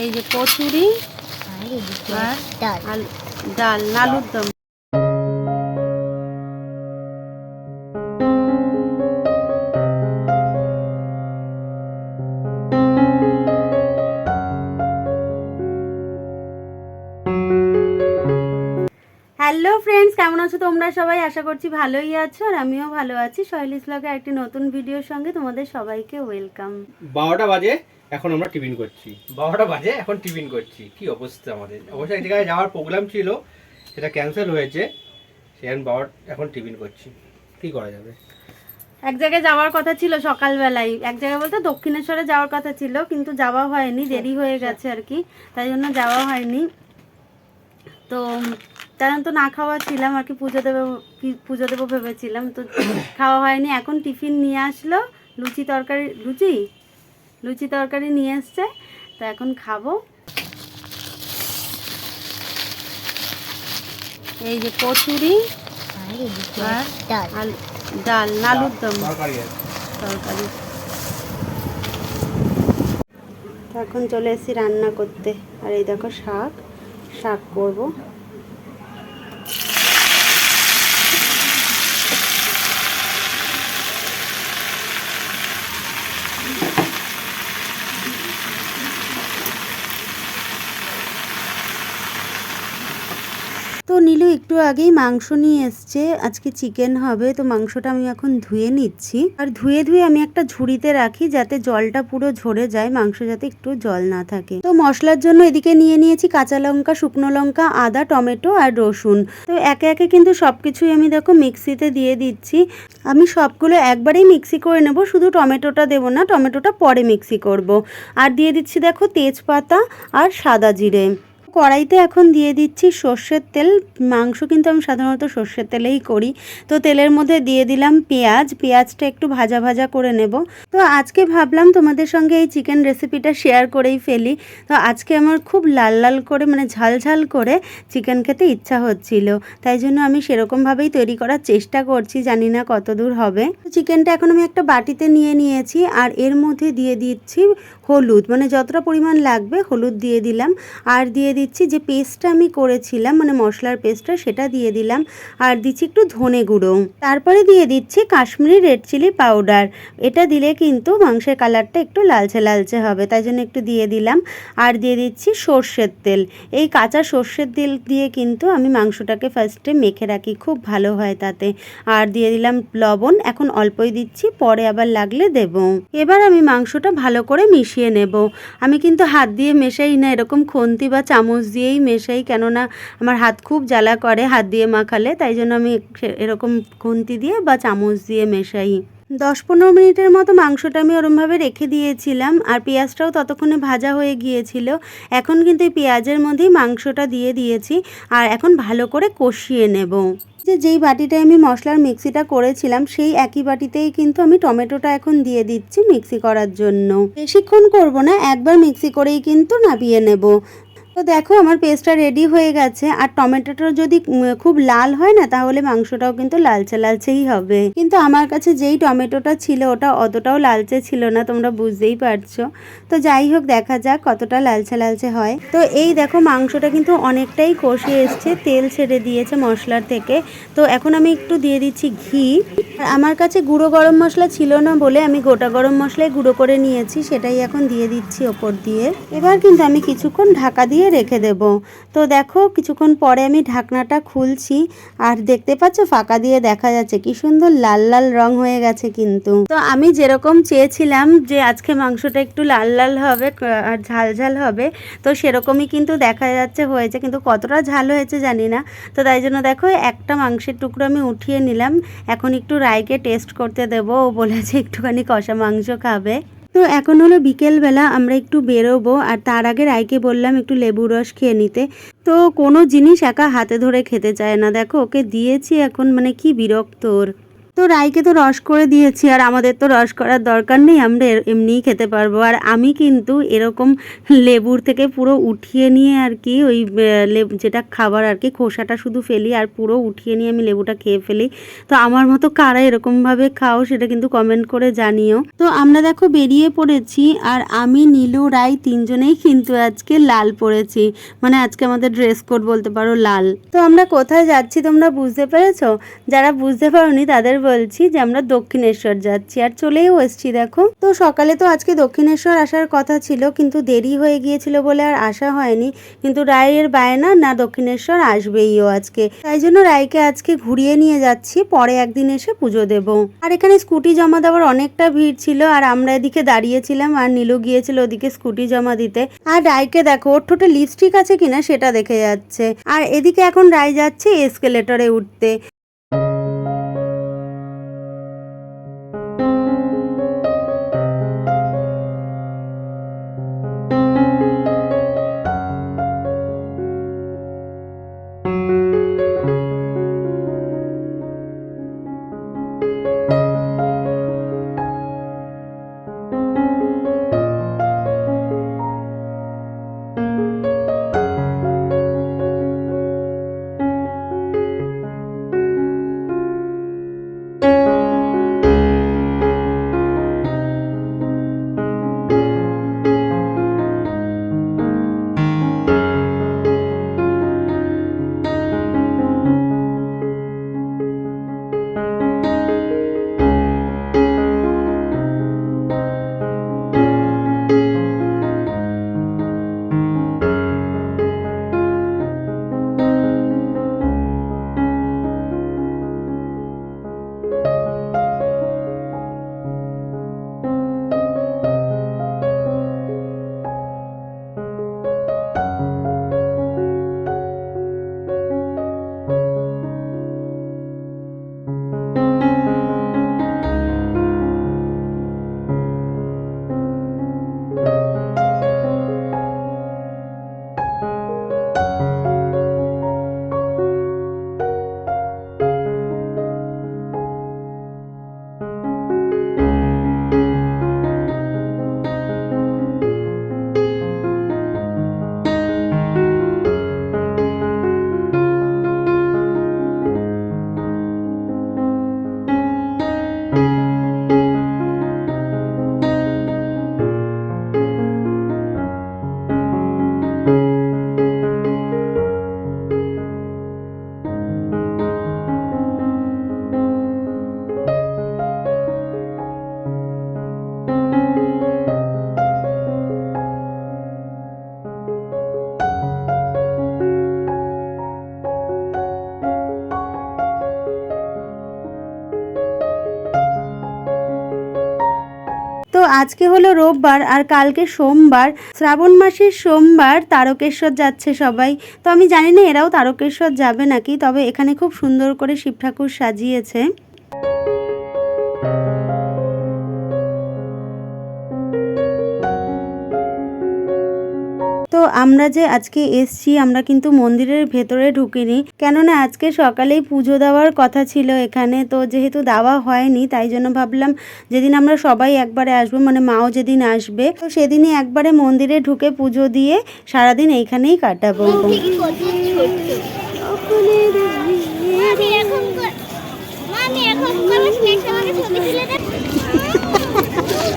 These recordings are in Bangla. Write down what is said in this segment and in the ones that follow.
এই যে কচুরি আর ডাল। নালুর দম। হ্যালো ফ্রেন্ডস কেমন আছো তোমরা সবাই? আশা করছি ভালোই আছো আর আমিও ভালো আছি। ব্লগের একটি নতুন ভিডিওর সঙ্গে তোমাদের সবাইকে ওয়েলকাম বারোটা বাজে। এখন আমরা টিফিন করছি। বারোটা বাজে এখন টিফিন করছি। কি অবস্থা আমাদের? অবশ্যই এক জায়গায় যাওয়ার প্রোগ্রাম ছিল সেটা ক্যান্সেল হয়েছে। সেখানে বাবার এখন টিফিন করছি। কি করা যাবে? এক জায়গায় যাওয়ার কথা ছিল সকালবেলায়। এক জায়গায় বলতে দক্ষিণেশ্বরে যাওয়ার কথা ছিল কিন্তু যাওয়া হয়নি দেরি হয়ে গেছে আর কি। তাই জন্য যাওয়া হয়নি। তো তেমন তো না খাওয়া ছিলাম আর কি পুজো দেবো কি পুজো দেবো ভেবেছিলাম। তো খাওয়া হয়নি এখন টিফিন নিয়ে আসলো লুচি তরকারি লুচি? লুচি তরকারি নিয়ে এসছে তো এখন খাব। এই যে কচুরি আর ডাল নালুর দম। তরকারি এখন চলে এসেছি রান্না করতে। আর এই দেখো শাক শাক করব। তো নীলু একটু আগেই মাংস নিয়ে এসছে। আজকে চিকেন হবে, তো মাংসটা আমি এখন ধুয়ে নিচ্ছি। আর ধুয়ে ধুয়ে আমি একটা ঝুড়িতে রাখি যাতে জলটা পুরো ঝরে যায়, মাংস যাতে একটু জল না থাকে। তো মশলার জন্য এদিকে নিয়ে নিয়েছি কাঁচা লঙ্কা, শুকনো লঙ্কা, আদা, টমেটো আর রসুন। তো একে একে কিন্তু সবকিছুই আমি দেখো মিক্সিতে দিয়ে দিচ্ছি। আমি সবগুলো একবারেই মিক্সি করে নেব, শুধু টমেটোটা দেবো না, টমেটোটা পরে মিক্সি করব। আর দিয়ে দিচ্ছি দেখো তেজপাতা আর সাদা জিরে। কড়াইতে এখন দিয়ে দিচ্ছি সর্ষের তেল। মাংস কিন্তু আমি সাধারণত সর্ষের তেলেই করি। তো তেলের মধ্যে দিয়ে দিলাম পেঁয়াজ। পেঁয়াজটা একটু ভাজা ভাজা করে নেব। তো আজকে ভাবলাম তোমাদের সঙ্গে এই চিকেন রেসিপিটা শেয়ার করেই ফেলি। তো আজকে আমার খুব লাল লাল করে মানে ঝাল ঝাল করে চিকেন খেতে ইচ্ছা হচ্ছিল। তাই জন্য আমি সেরকমভাবেই তৈরি করার চেষ্টা করছি। জানি না কত দূর হবে। চিকেনটা এখন আমি একটা বাটিতে নিয়ে নিয়েছি আর এর মধ্যে দিয়ে দিচ্ছি হলুদ। মানে যতটা পরিমাণ লাগবে হলুদ দিয়ে দিলাম। আর দিয়ে দিচ্ছি, যে পেস্টটা আমি করেছিলাম মানে মশলার পেস্টটা সেটা দিয়ে দিলাম। আর দিচ্ছি একটু ধনে গুঁড়ো। তারপরে দিয়ে দিচ্ছি কাশ্মীরি রেড চিলি পাউডার এটা দিলে কিন্তু মাংসের কালারটা একটু লালচে লালচে হবে, তাই জন্য একটু দিয়ে দিলাম। আর দিয়ে দিচ্ছি সর্ষের তেল। এই কাঁচা সর্ষের তেল দিয়ে কিন্তু আমি মাংসটাকে ফার্স্টে মেখে রাখি, খুব ভালো হয় তাতে। আর দিয়ে দিলাম লবণ, এখন অল্পই দিচ্ছি, পরে আবার লাগলে দেব। এবার আমি মাংসটা ভালো করে মিশিয়ে নেব। আমি কিন্তু হাত দিয়ে মেশাই না, এরকম খন্তি বা চামচ দিয়েই মেশাই, কেননা আমার হাত খুব জ্বালা করে, হাত দিয়ে মাখালে, তাই জন্য আমি এরকম খুন্তি দিয়ে বা চামচ দিয়ে মেশাই। দশ পনেরো মিনিটের মতো মাংসটা আমি ওরমভাবে রেখে দিয়েছিলাম, আর পেঁয়াজটাও ততক্ষণে ভাজা হয়ে গিয়েছিল। এখন কিন্তু এই পেঁয়াজের মধ্যেই মাংসটা দিয়ে দিয়েছি, আর এখন ভালো করে কষিয়ে নেব। যে, যেই বাটিটায় আমি মশলার মিক্সিটা করেছিলাম, সেই একই বাটিতেই কিন্তু আমি টমেটোটা এখন দিয়ে দিচ্ছি মিক্সি করার জন্য। বেশিক্ষণ করব না, একবার মিক্সি করেই কিন্তু নাবিয়ে নেব। তো দেখো, আমার পেস্টটা রেডি হয়ে গেছে। আর টমেটোটা যদি খুব লাল হয় না, তাহলে মাংসটাও কিন্তু লালচে লালচেই হবে। কিন্তু আমার কাছে যেই টমেটোটা ছিল, ওটা অতটাও লালচে ছিল না, তোমরা বুঝতেই পারছ। তো যাই হোক, দেখা যাক কতটা লালচে লালচে হয়। তো এই দেখো, মাংসটা কিন্তু অনেকটাই কষে এসছে, তেল ছেড়ে দিয়েছে মশলার থেকে। তো এখন আমি একটু দিয়ে দিচ্ছি ঘি। আর আমার কাছে গুঁড়ো গরম মশলা ছিল না বলে আমি গোটা গরম মশলাই গুঁড়ো করে নিয়েছি, সেটাই এখন দিয়ে দিচ্ছি ওপর দিয়ে। এবার কিন্তু আমি কিছুক্ষণ ঢাকা দিয়ে রেখে দেব। তো দেখো, কিছুক্ষণ পরে আমি ঢাকনাটা খুলছি আর দেখতে পাচ্ছ, ফাঁকা দিয়ে দেখা যাচ্ছে। কি সুন্দর লাল লাল রং হয়ে গেছে কিন্তু। তো আমি যেরকম চেয়েছিলাম যে আজকে মাংসটা একটু লাল লাল হবে আর ঝাল ঝাল হবে, তো সেরকমই কিন্তু দেখা যাচ্ছে, হয়েছে। কিন্তু কতটা ঝাল হয়েছে জানি না। তো তাই জন্য দেখো, একটা মাংসের টুকরো আমি উঠিয়ে নিলাম। এখন একটু রায়কে টেস্ট করতে দেবো। ও বলেছে, একটুখানি কষা মাংস খাবে। তো এখন হলো বিকেলবেলা আমরা একটু বেরোবো, আর তার আগে রায়কে বললাম একটু লেবু রস খেয়ে নিতে। তো কোনো জিনিস একা হাতে ধরে খেতে চায় না। দেখো, ওকে দিয়েছি এখন মানে কি বিরক্তর তো রাইকে তো রস করে দিয়েছি, আর আমাদের তো রস করার দরকার নেই, আমরা এমনিই খেতে পারব। আর আমি কিন্তু এরকম লেবুর থেকে পুরো উঠিয়ে নিয়ে আর কি ওই যেটা খাবার আর কি, খোসাটা শুধু ফেলি আর পুরো উঠিয়ে নিয়ে আমি লেবুটা খেয়ে ফেলি। তো আমার মতো কারা এরকমভাবে খাও সেটা কিন্তু কমেন্ট করে জানিও। তো আমরা দেখো বেরিয়ে পড়েছি, আর আমি, নীলু, রাই তিনজনেই কিন্তু আজকে লাল পরেছি। মানে আজকে আমাদের ড্রেস কোড বলতে পারো লাল। তো আমরা কোথায় যাচ্ছি তোমরা বুঝতে পেরেছ? যারা বুঝতে পারোনি তাদের বলছি যে আমরা দক্ষিণেশ্বর যাচ্ছি। আর চলেও এসছি, দেখো। তো সকালে তো আজকে দক্ষিণেশ্বর আসার কথা ছিল, কিন্তু দেরি হয়ে গিয়েছিল বলে আর আসা হয়নি। কিন্তু রায়ের বায়না, না দক্ষিণেশ্বর আসবেইও আজকে। তাই জন্য রায়কে আজকে ঘুরিয়ে নিয়ে যাচ্ছি, পরে একদিন এসে পুজো দেব। আর এখানে স্কুটি জমা দেওয়ার অনেকটা ভিড় ছিল, আর আমরা এদিকে দাঁড়িয়েছিলাম, আর নীলু গিয়েছিল ওদিকে স্কুটি জমা দিতে। আর রায়কে দেখো, ওর ঠোঁটে লিপস্টিক আছে কিনা সেটা দেখে যাচ্ছে। আর এদিকে এখন রায় যাচ্ছে এসকেলেটরে উঠতে। আজকে হলো রোববার আর কালকে সোমবার। শ্রাবণ মাসের সোমবার তারকেশ্বর যাচ্ছে সবাই। তো আমি জানি না এরাও তারকেশ্বর যাবে নাকি, তবে এখানে খুব সুন্দর করে শিব ঠাকুর সাজিয়েছে। আমরা যে আজকে এসছি আমরা কিন্তু মন্দিরের ভেতরে ঢুকিনি। কেননা আজকে সকালেই পুজো দেওয়ার কথা ছিল এখানে তো যেহেতু দেওয়া হয়নি তাই জন্য ভাবলাম যেদিন আমরা সবাই একবারে আসব মানে মাও যেদিন আসবে তো সেদিনই একবারে মন্দিরে ঢুকে পুজো দিয়ে সারাদিন এইখানেই কাটাবো। ঠিকই করছিস ছোট্ট মামি এরকম কর মামি এরকম করলে নেক্সট আমাকে ছবি তুলে দে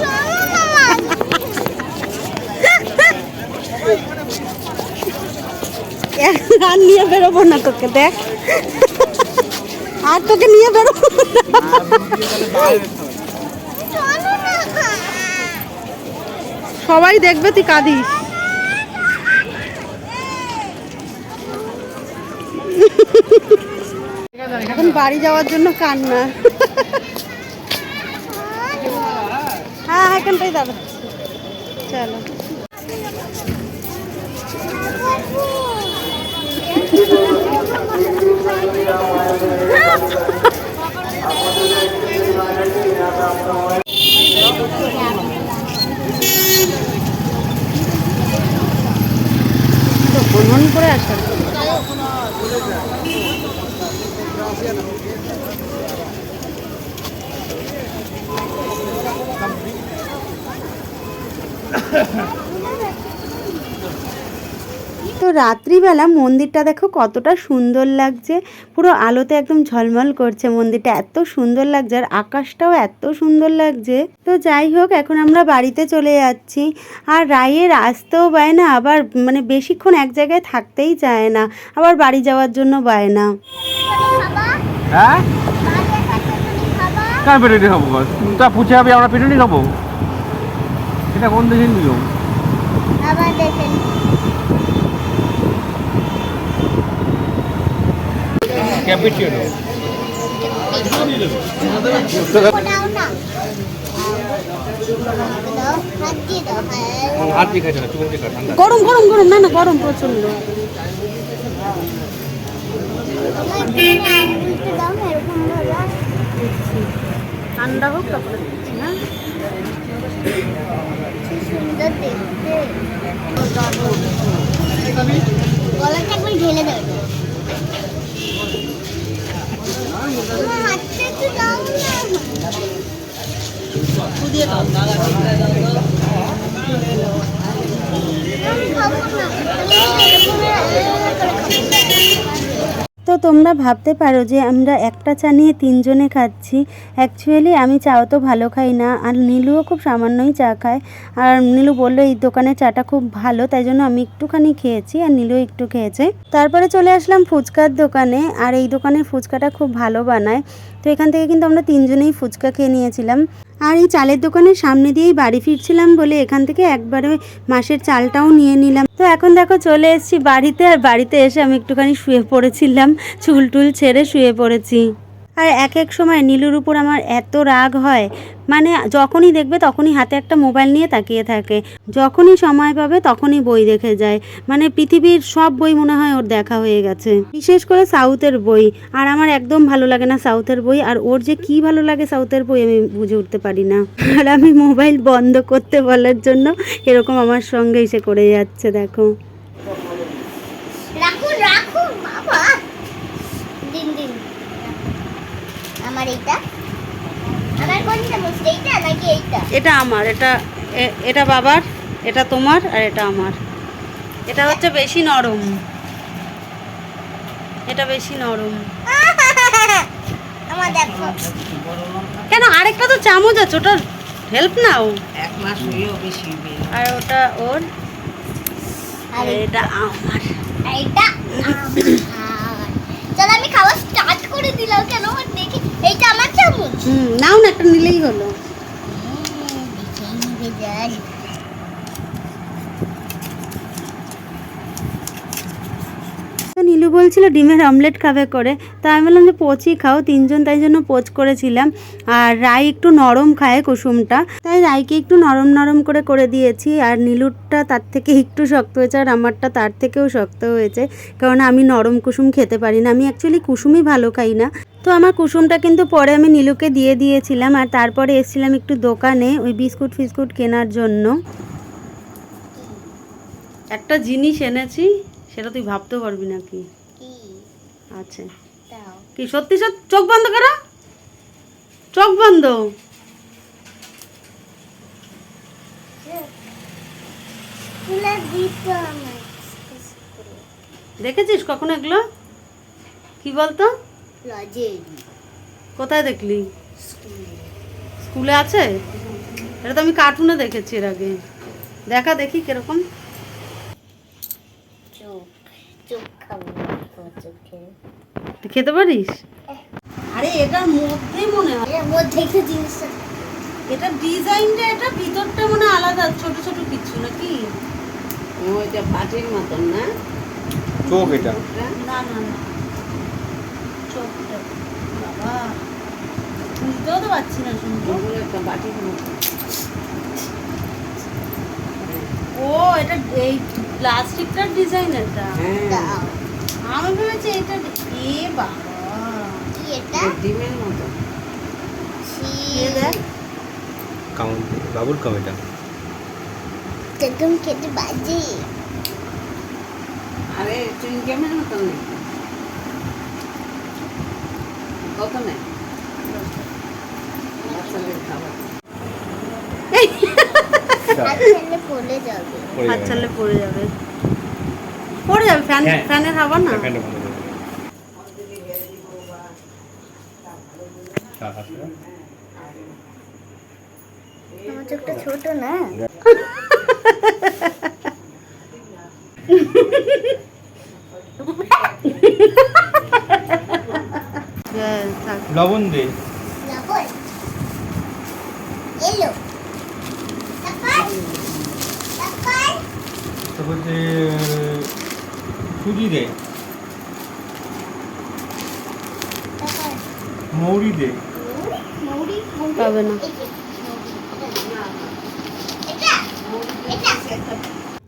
চলো না মা। আর নিয়ে বেরোবো না তোকে, দেখ। আর তোকে নিয়ে বেরোবো সবাই দেখবে তুই কাঁদিস। এখন বাড়ি যাওয়ার জন্য কান্না। হ্যাঁ এখানটাই দাঁড়াচ্ছি চলো। Thank you. রাত্রিবেলা মন্দিরটা দেখো কতটা সুন্দর লাগছে। পুরো আলোতে একদম ঝলমল করছে মন্দিরটা এত সুন্দর লাগছে আর আকাশটাও এত সুন্দর লাগছে। তো যাই হোক এখন আমরা বাড়িতে চলে যাচ্ছি। আর রায়ের আসতেও পায় না আবার মানে বেশিক্ষণ এক জায়গায় থাকতেই চায় না আবার বাড়ি যাওয়ার জন্য পায় না। হ্যাঁ? বাজে খাচ্ছে খাবা কার পিটুনি খাব তা পুছে হবে আমরা পিটুনি খাব। এটা কোন দেশের নিয়ম আবার দেখেন ক্যাপিচিনো ফোটাও না দাও হাত দিয়ে দাও হ্যাঁ হাত দিয়ে খাচ্ছে না চুমুক দিয়ে খা, ঠান্ডা। গরম গরম গরম না না গরম প্রচণ্ড না ঠান্ডা হোক তারপরে দিচ্ছি, হ্যাঁ। কি সুন্দর দেখতে গলাটা একবার ঢেলে দাও এটা। আমার হাতটা একটু দাও না আমি খাব না আমি এরকম করে খাব। তো তোমরা ভাবতে পারো যে আমরা একটা চা নিয়ে তিনজনে খাচ্ছি। অ্যাকচুয়ালি আমি চাও তো ভালো খাই না। আর নীলুও খুব সামান্যই চা খায়। আর নীলু বলল, এই দোকানের চাটা খুব ভালো, তাই জন্য আমি একটুখানি খেয়েছি আর নীলু একটু খেয়েছে। তারপরে চলে আসলাম ফুচকার দোকানে। আর এই দোকানের ফুচকাটা খুব ভালো বানায়। তো এখান থেকে কিন্তু আমরা তিনজনেই ফুচকা খেয়ে নিয়েছিলাম। আর এই চালের দোকানের সামনে দিয়েই বাড়ি ফিরছিলাম বলে এখান থেকে একবারে মাসের চালটাও নিয়ে নিলাম। তো এখন দেখো চলে এসেছি বাড়িতে, আর বাড়িতে এসে আমি একটুখানি শুয়ে পড়েছিলাম। চুল টুল ছেড়ে শুয়ে পড়েছি। আর এক এক সময় নীলুর উপর আমার এত রাগ হয়। মানে যখনই দেখবে তখনই হাতে একটা মোবাইল নিয়ে তাকিয়ে থাকে। যখনই সময় পাবে তখনই বই দেখে যায়। মানে পৃথিবীর সব বই মনে হয় ওর দেখা হয়ে গেছে। বিশেষ করে সাউথের বই। আর আমার একদম ভালো লাগে না সাউথের বই। আর ওর যে কি ভালো লাগে সাউথের বই আমি বুঝে উঠতে পারি না। আর আমি মোবাইল বন্ধ করতে বলার জন্য এরকম আমার সঙ্গে এসে করে যাচ্ছে, দেখো। আমার এইটা? আমার কোনটা এইটা নাকি এইটা? এটা আমার এটা এটা বাবার এটা তোমার আর এটা আমার। এটা হচ্ছে বেশি নরম। এটা বেশি নরম। আমার দেখো। কেন? আরেকটা তো চামচ আছে ওটা হেল্প নাও। এক মাস হয়েও বেশি না। আর ওটা ওর আর এটা আমার। চলো আমি খাওয়া স্টার্ট করে দিলাম কেন? এইটা আমার চামচ? হুম নাও না একটা নিলেই হলো। হুম, দেখেই নিবে যাই নীলু বলছিল ডিমের অমলেট খাবে করে। তো আমি বললাম যে পচি খাও, তিনজন তাই জন্য পোচ করেছিলাম। আর রাই একটু নরম খায় কুসুমটা। তাই রাইকে একটু নরম নরম করে করে দিয়েছি। আর নীলুরটা তার থেকে একটু শক্ত হয়েছে আর আমারটা তার থেকেও শক্ত হয়েছে। কারণ আমি নরম কুসুম খেতে পারি না। আমি অ্যাকচুয়ালি কুসুমই ভালো খাই না। তো আমার কুসুমটা কিন্তু পরে আমি নীলুকে দিয়ে দিয়েছিলাম। আর তারপরে এসেছিলাম একটু দোকানে ওই বিস্কুট ফিস্কুট কেনার জন্য। একটা জিনিস এনেছি। সেটা তুই ভাবতে পারবি না কি। আছে কি সত্যি সত্যি চোখ বন্ধ করো। চোখ বন্ধ। দেখেছিস কখনো এগুলো? কি বলতো? কোথায় দেখলি? স্কুলে আছে? এটা তো আমি কার্টুনে দেখেছি এর আগে। দেখা দেখি কীরকম। চোখ খাব চোখে। তুই খেতে পারিস? আরে এটার মধ্যেই মনে হয়। এর মধ্যে একটা জিনিস এটা ডিজাইনটা এটা ভিতরটা মনে হয় আলাদা ছোট ছোট কিছু নাকি? ওইটা পাটির মতন না? চোখ এটা। না না না। চোখটা। বাবা বুঝতেও তো পারছি না শুনতে। একটা বাটির মতন। ও এটা এই প্লাস্টিকটার ডিজাইন এটা। হ্যাঁ। দাও আমি ভেবেছি এটা এ বাবা। কি এটা? এটা ডিমের মতন ছি। এ দেখ। কাউন্ট বাবুর কাম এটা। একদম খেতে বাজে? আরে চুইংগামের মতন নাকি কত নেই বাচ্চাদের খাবার হাত ফেললে পড়ে যাবে। হাত ছাড়লে পড়ে যাবে। পড়ে যাবে ফ্যান। ফ্যানের হাওয়া না? এখানটা বন্ধ করে দেবে। আমার চোখটা ছোট না? হ্যাঁ, লবণ দে লবণ এলো তারপর তারপর যে সুজি দে। মৌরি দে। মৌরি মৌরি পাবে না।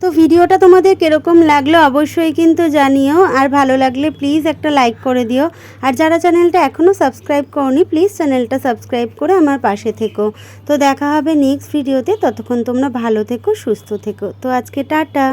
তো ভিডিওটা তোমাদের কীরকম লাগল অবশ্যই কিন্তু জানিও, আর ভালো লাগলে প্লিজ একটা লাইক করে দিও। আর যারা চ্যানেলটা এখনও সাবস্ক্রাইব করনি প্লিজ চ্যানেলটা সাবস্ক্রাইব করে আমার পাশে থেকো। তো দেখা হবে নেক্সট ভিডিওতে ততক্ষণ তোমরা ভালো থেকো, সুস্থ থেকো। তো আজকে টাটা।